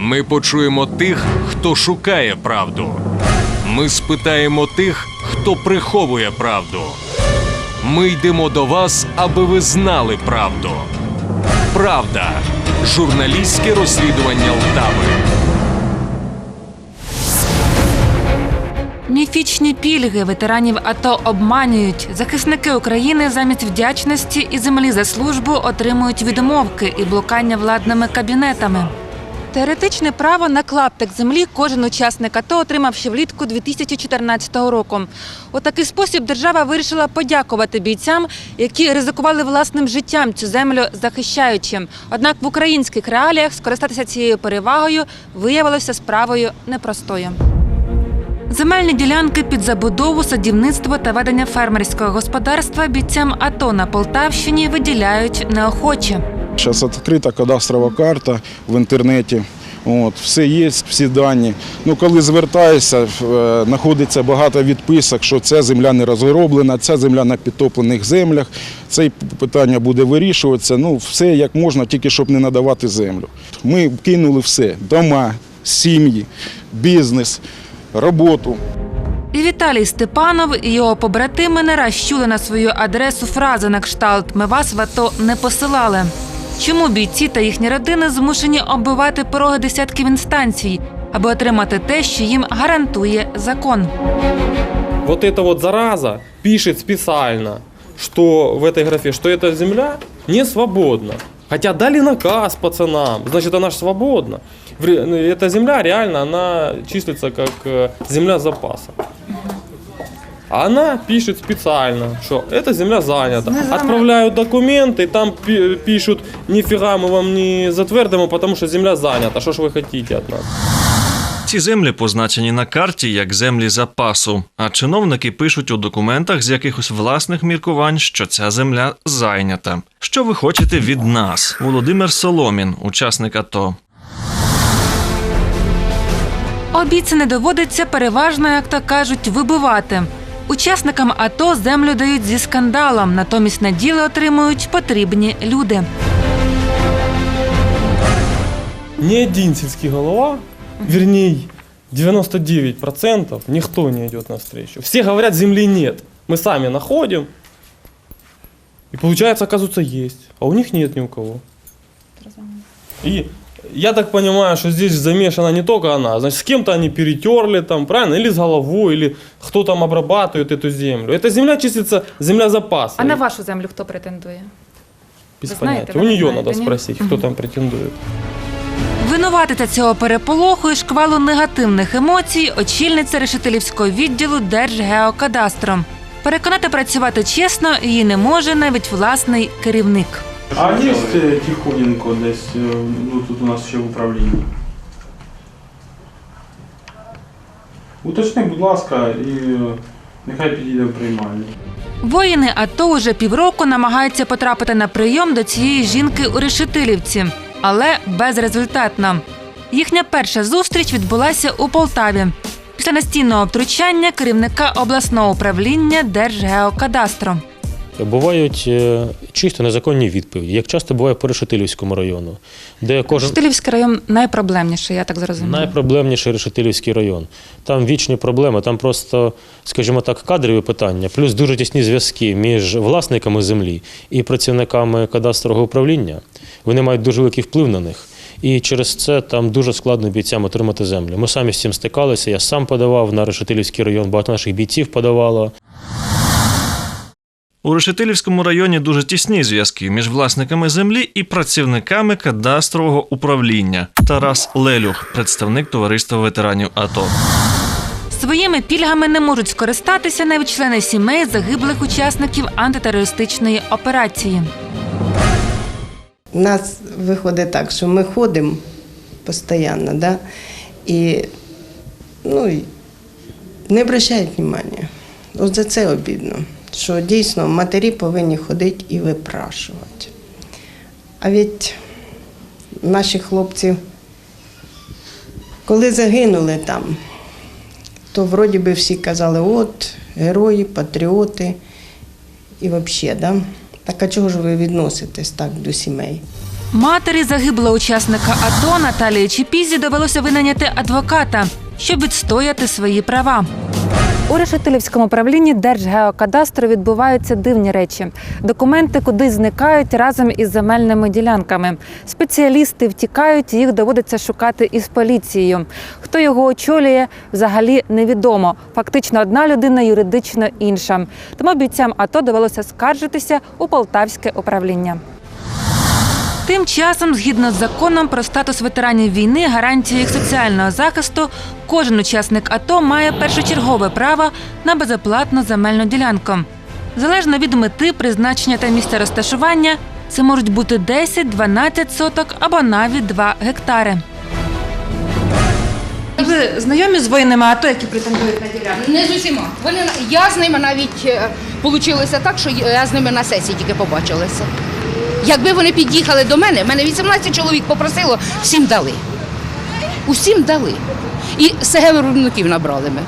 Ми почуємо тих, хто шукає правду. Ми спитаємо тих, хто приховує правду. Ми йдемо до вас, аби ви знали правду. Правда. Журналістське розслідування Лтави. Міфічні пільги ветеранів АТО обманюють. Захисники України замість вдячності і землі за службу отримують відмовки і блокання владними кабінетами. Теоретичне право на клаптик землі кожен учасник АТО отримав ще влітку 2014 року. У такий спосіб держава вирішила подякувати бійцям, які ризикували власним життям цю землю захищаючи. Однак в українських реаліях скористатися цією перевагою виявилося справою непростою. Земельні ділянки під забудову, садівництво та ведення фермерського господарства бійцям АТО на Полтавщині виділяють неохоче. Зараз відкрита кадастрова карта в інтернеті. От, все є, всі дані. Ну, коли звертаєшся, е, знаходиться багато відписок, що ця земля не розроблена, ця земля на підтоплених землях. Це питання буде вирішуватися. Ну, все як можна, тільки щоб не надавати землю. Ми кинули все: дома, сім'ї, бізнес, роботу. І Віталій Степанов і його побратими не раз чули на свою адресу фрази на кшталт Ми вас в АТО не посилали. Чому бійці та їхні родини змушені оббивати пороги десятків інстанцій, аби отримати те, що їм гарантує закон? Вот эта вот зараза пишет специально, что в этой графе, что эта земля не свободна. Хотя дали наказ пацанам, значит она же свободна. В ре- Эта земля реально, она числится как э, земля запаса. А она пишет специально, что эта земля занята. Отправляют документы, там пи- пишут, нифига мы вам не затвердимо, потому что земля занята. Что ж вы хотите от нас? Ці землі позначені на карті як землі запасу, а чиновники пишуть у документах з якихось власних міркувань, що ця земля зайнята. Що ви хочете від нас? Володимир Соломін, учасник АТО. Обіцяне доводиться переважно, як то кажуть, вибивати. Учасникам АТО землю дають зі скандалом, натомість на діло отримують потрібні люди. Ни один сельский голова, вернее, 99% никто не идет навстречу. Все говорят, земли нет. Мы сами находим. И получается, оказывается, есть. А у них нет ни у кого. И я так понимаю, что здесь замешана не только она. Значит, с кем-то они перетерли там, правильно? Или с головой, или кто там обрабатывает эту землю. Эта земля числится земля запаса. А на вашу землю хто претендує? Без вы знаете, понятия. вы У не нее знаете, надо не? спросить, кто там претендует. Винуватиця цього переполоху і шквалу негативних емоцій очільниця решетилівського відділу Держгеокадастру. Переконати працювати чесно її не може навіть власний керівник. А є е, тихоненько десь, е, ну тут у нас ще в управлінні. Уточни, будь ласка, і е, нехай підійде в приймальню. Воїни АТО уже півроку намагаються потрапити на прийом до цієї жінки у Решетилівці, але безрезультатно. Їхня перша зустріч відбулася у Полтаві. Після настійного втручання керівника обласного управління Держгеокадастру. Бувають е, чисто незаконні відповіді, як часто буває по Решетилівському району, де кожен Решетилівський район найпроблемніший, я так зрозуміла. найпроблемніший Решетилівський район. Там вічні проблеми, там просто, скажімо так, кадрові питання, плюс дуже тісні зв'язки між власниками землі і працівниками кадастрового управління. Вони мають дуже великий вплив на них. І через це там дуже складно бійцям отримати землю. Ми самі з цим стикалися. Я сам подавав на Решетилівський район, багато наших бійців подавало. У Решетилівському районі дуже тісні зв'язки між власниками землі і працівниками кадастрового управління. Тарас Лелюх, представник товариства ветеранів АТО. Своїми пільгами не можуть скористатися навіть члени сімей загиблих учасників антитерористичної операції. У нас виходить так, що ми ходимо постійно, да? і ну, не обращають уваги. От за це обідно, що дійсно матері повинні ходити і випрашувати. А від наші хлопці, коли загинули там, то вроді би всі казали, от, герої, патріоти і взагалі, да? так а чого ж ви відноситесь так до сімей? Матері загиблого учасника АТО Наталії Чіпізі довелося винайняти адвоката, щоб відстояти свої права. У Решетилівському управлінні Держгеокадастру відбуваються дивні речі. Документи кудись зникають разом із земельними ділянками. Спеціалісти втікають, їх доводиться шукати із поліцією. Хто його очолює, взагалі невідомо. Фактично одна людина, юридично інша. Тому бійцям АТО довелося скаржитися у Полтавське управління. Тим часом, згідно з законом про статус ветеранів війни, гарантію їх соціального захисту, кожен учасник АТО має першочергове право на безоплатну земельну ділянку. Залежно від мети, призначення та місця розташування, це можуть бути 10, 12 соток або навіть 2 гектари. Ви знайомі з воїнами АТО, які претендують на ділянку? Не з усіма. Вони я з ними навіть вийшло так, що я з ними на сесії тільки побачилася. Якби вони під'їхали до мене, мене 18 чоловік попросило, всім дали. Усім дали. І СГ виробників набрали ми.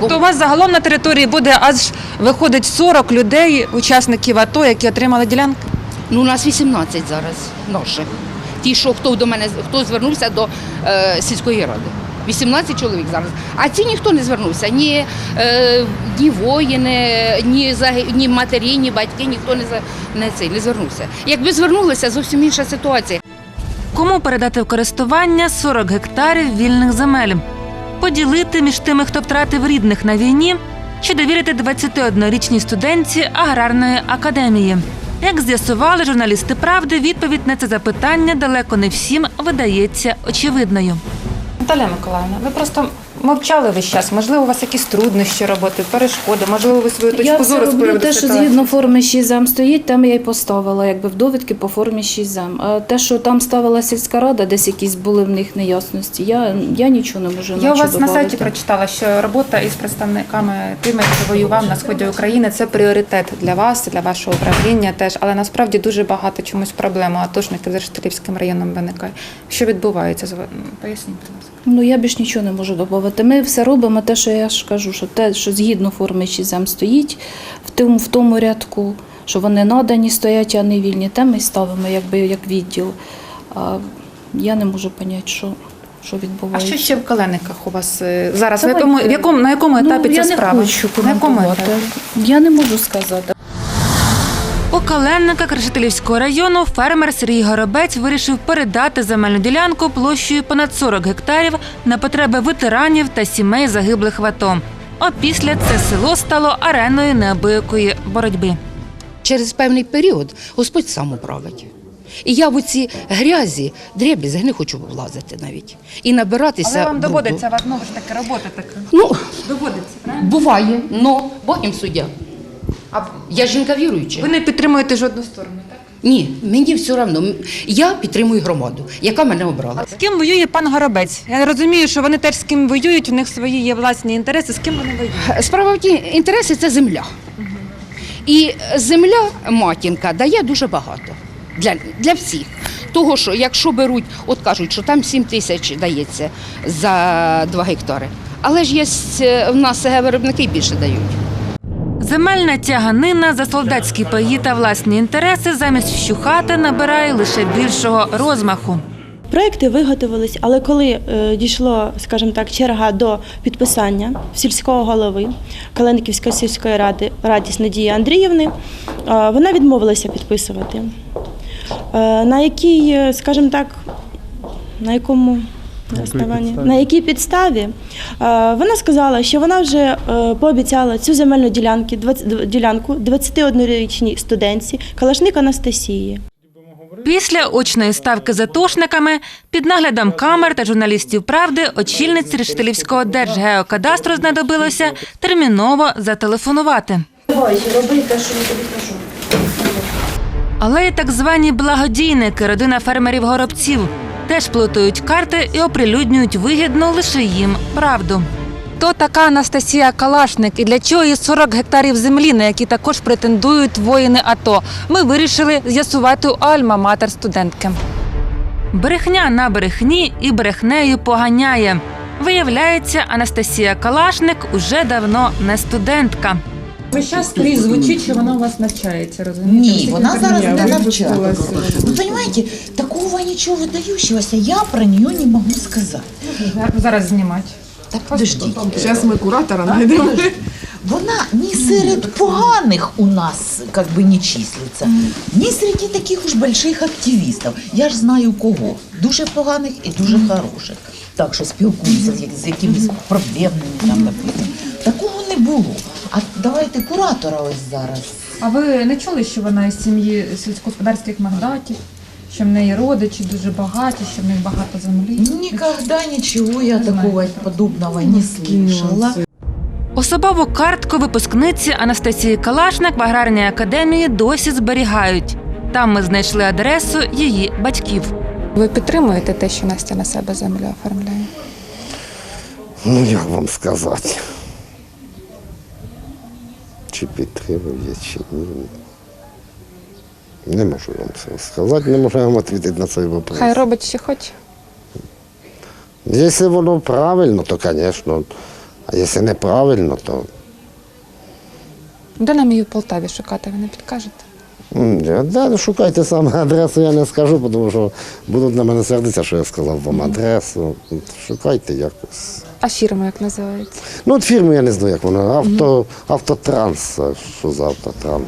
Тобто у вас загалом на території буде аж виходить 40 людей, учасників АТО, які отримали ділянки? Ну, у нас 18 зараз наших. Ті, що хто до мене хто звернувся до е, сільської ради. 18 чоловік зараз. А ці ніхто не звернувся. Ні, е, ні воїни, ні, ні матері, ні батьки, ніхто не, не, цей, не звернувся. Якби звернулися, зовсім інша ситуація. Кому передати в користування 40 гектарів вільних земель? Поділити між тими, хто втратив рідних на війні, чи довірити 21-річній студентці аграрної академії? Як з'ясували журналісти правди, відповідь на це запитання далеко не всім видається очевидною. Наталя Миколаївна, ви просто мовчали весь час. Можливо, у вас якісь труднощі роботи, перешкоди, можливо, ви свою точку Я зору роблю те, що згідно форми 6 зам стоїть, там я й поставила, якби в довідки по формі 6 зам. А те, що там ставила сільська рада, десь якісь були в них неясності, я, я нічого не можу Я у вас на сайті прочитала, що робота із представниками тими, хто воював на сході України, це пріоритет для вас, для вашого управління теж. Але насправді дуже багато чомусь проблем атошників з Рештилівським районом виникає. Що відбувається з вами? Поясніть, будь ласка. Ну я більш нічого не можу додати. Ми все робимо те, що я ж кажу, що те, що згідно форми 6 зам стоїть в тому, в тому рядку, що вони надані стоять, а не вільні, те ми ставимо якби як відділ. А я не можу поняти, що, що А що ще в Калениках у вас е, зараз? В якому, в якому, на якому етапі ну, ця я справа? не хочу на якому етапі? Я не можу сказати. У Каленниках Решетилівського району фермер Сергій Горобець вирішив передати земельну ділянку площею понад 40 гектарів на потреби ветеранів та сімей загиблих в АТО. Опісля це село стало ареною неабиякої боротьби. Через певний період Господь сам управить. І я в оці грязі, дребізги не хочу влазити навіть. І набиратися. Але вам доводиться, вас знову ж таки робота така. Ну, Доводиться, правильно? буває, но Бог їм суддя. А Я жінка віруюча. ви не підтримуєте жодну сторону, так? Ні, мені все одно. Я підтримую громаду, яка мене обрала. З ким воює пан Горобець? Я розумію, що вони теж з ким воюють, у них свої є власні інтереси. З ким вони воюють? Справа в тій, інтереси це земля. І земля матінка дає дуже багато для, для всіх. Того, що якщо беруть, от кажуть, що там 7 тисяч дається за 2 гектари. Але ж є е, в нас виробники більше дають. Земельна тяганина за солдатські паї та власні інтереси замість вщухати набирає лише більшого розмаху. Проекти виготовились, але коли е, дійшло, скажімо так, черга до підписання сільського голови Калениківської сільської ради Радіс Надії Андріївни, е, вона відмовилася підписувати. Е, на якій, скажімо так, на якому основанні? На якій підставі? Вона сказала, що вона вже е, пообіцяла цю земельну ділянку, 20 ділянку 21-річній студентці Калашник Анастасії. Після очної ставки з атошниками під наглядом камер та журналістів правди очільниці Рештилівського держгеокадастру знадобилося терміново зателефонувати. Давай, роби те, що я тобі кажу. Але й так звані благодійники, родина фермерів горобців, теж плутають карти і оприлюднюють вигідну лише їм правду. Хто така Анастасія Калашник і для чого їй 40 гектарів землі, на які також претендують воїни АТО? Ми вирішили з'ясувати у Альма-Матер студентки. Брехня на брехні і брехнею поганяє. Виявляється, Анастасія Калашник уже давно не студентка. Весь час скрізь звучить, що вона у вас навчається, розумієте? Ні, вона зараз не навчає. Ви розумієте, такого такого ничего выдающегося я про нее не могу сказать. Зараз знімати. Так подождіть. Зараз ми куратора знайдемо. Вона ні серед поганих у нас как бы не числиться, ні серед таких уж больших активістів. Я ж знаю кого. Дуже поганих і дуже хороших. Так що спілкуюся з, як- з якимись проблемними там, допустим. Такого не було. А давайте куратора ось зараз. А ви не чули, що вона із сім'ї сільськогосподарських магдатів? Що в неї родичі дуже багаті, що в них багато землі? Никогда ничего я такого подобного не слышала. Особову картку випускниці Анастасії Калашник в аграрній академії досі зберігають. Там ми знайшли адресу її батьків. Ви підтримуєте те, що Настя на себе землю оформляє? Ну, як вам сказати? Чи підтримую я, чи ні. Не можу вам це сказати, не можу вам відповідати на цей вопрос. Хай робить, що хоче. Якщо воно правильно, то, звісно. А якщо неправильно, то Де нам її в Полтаві шукати, ви не підкажете? м, да, шукайте саме адресу, я не скажу, тому що будуть на мене сердитися, що я сказав вам адресу. Шукайте якось. А фірма як називається? Ну, от фірму я не знаю, як вона. Авто, автотранс. Що за автотранс?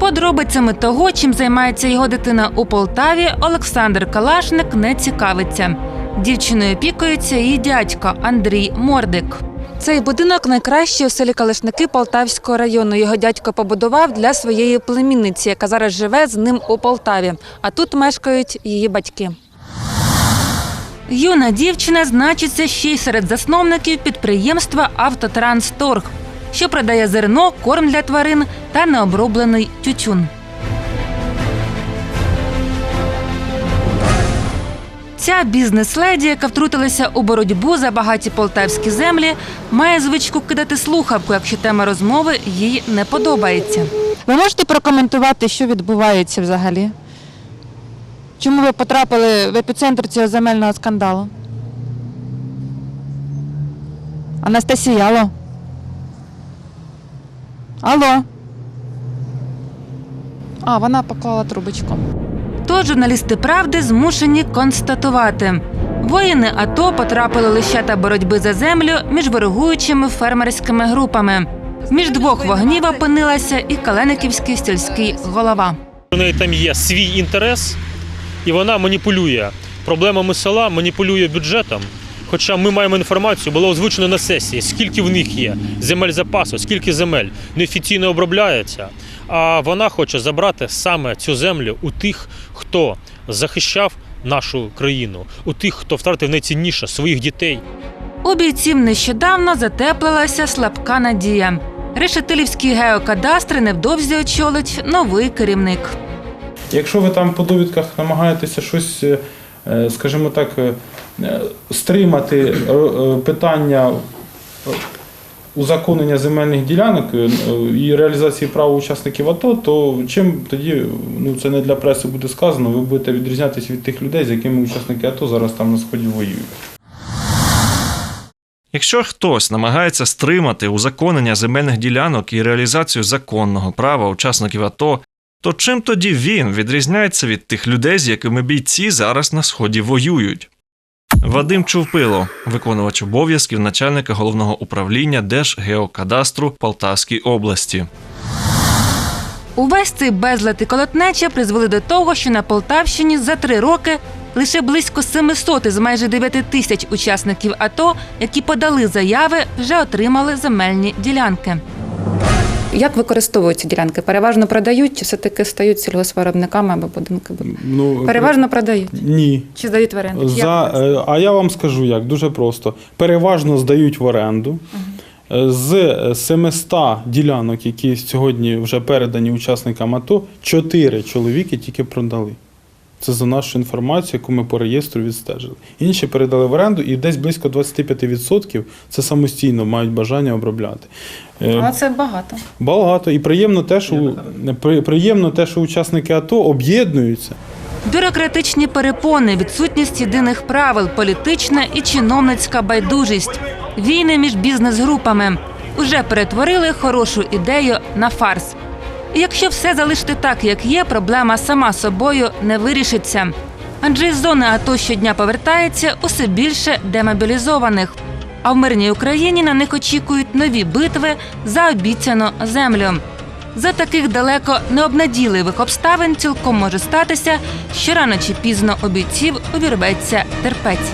Подробицями того, чим займається його дитина у Полтаві, Олександр Калашник не цікавиться. Дівчиною опікується її дядько Андрій Мордик. Цей будинок найкращий у селі Калашники Полтавського району. Його дядько побудував для своєї племінниці, яка зараз живе з ним у Полтаві. А тут мешкають її батьки. Юна дівчина значиться ще й серед засновників підприємства Автотрансторг, що продає зерно, корм для тварин та необроблений тютюн. Ця бізнес-леді, яка втрутилася у боротьбу за багаті полтавські землі, має звичку кидати слухавку, якщо тема розмови їй не подобається. Ви можете прокоментувати, що відбувається взагалі? Чому ви потрапили в епіцентр цього земельного скандалу? Анастасія, алло. Алло. А, вона поклала трубочку. То журналісти правди змушені констатувати. Воїни АТО потрапили лише та боротьби за землю між ворогуючими фермерськими групами. Між двох вогнів опинилася і Калениківський сільський голова. У неї там є свій інтерес, і вона маніпулює проблемами села, маніпулює бюджетом. Хоча ми маємо інформацію, було озвучено на сесії, скільки в них є земель запасу, скільки земель неофіційно обробляється. А вона хоче забрати саме цю землю у тих, хто захищав нашу країну, у тих, хто втратив найцінніше своїх дітей. У бійців нещодавно затеплилася слабка надія. Решетилівський геокадастр невдовзі очолить новий керівник. Якщо ви там по довідках намагаєтеся щось, е, е, скажімо так, е, стримати питання узаконення земельних ділянок і реалізації права учасників АТО, то чим тоді ну це не для преси буде сказано, ви будете відрізнятися від тих людей, з якими учасники АТО зараз там на сході воюють. Якщо хтось намагається стримати узаконення земельних ділянок і реалізацію законного права учасників АТО, то чим тоді він відрізняється від тих людей, з якими бійці зараз на сході воюють? Вадим Чувпило, виконувач обов'язків начальника головного управління Держгеокадастру Полтавській області. Увесь цей безлад і колотнеча призвели до того, що на Полтавщині за три роки лише близько 700 із майже 9 тисяч учасників АТО, які подали заяви, вже отримали земельні ділянки. Як використовують ці ділянки? Переважно продають чи все-таки стають сільгоспвиробниками або будинки? Ну, Переважно продають. Ні. Чи здають в оренду? За, е, а я вам скажу як, дуже просто. Переважно здають в оренду. Е, З 700 ділянок, які сьогодні вже передані учасникам АТО, 4 чоловіки тільки продали. Це за нашу інформацію, яку ми по реєстру відстежили. Інші передали в оренду, і десь близько 25% це самостійно мають бажання обробляти. Е, А це багато. Багато. І приємно те, що, при- приємно те, що учасники АТО об'єднуються. Бюрократичні перепони, відсутність єдиних правил, політична і чиновницька байдужість, війни між бізнес-групами уже перетворили хорошу ідею на фарс. І якщо все залишити так, як є, проблема сама собою не вирішиться. Адже із зони АТО щодня повертається усе більше демобілізованих. А в мирній Україні на них очікують нові битви за обіцяну землю. За таких далеко необнадійливих обставин цілком може статися, що рано чи пізно у увірветься терпець.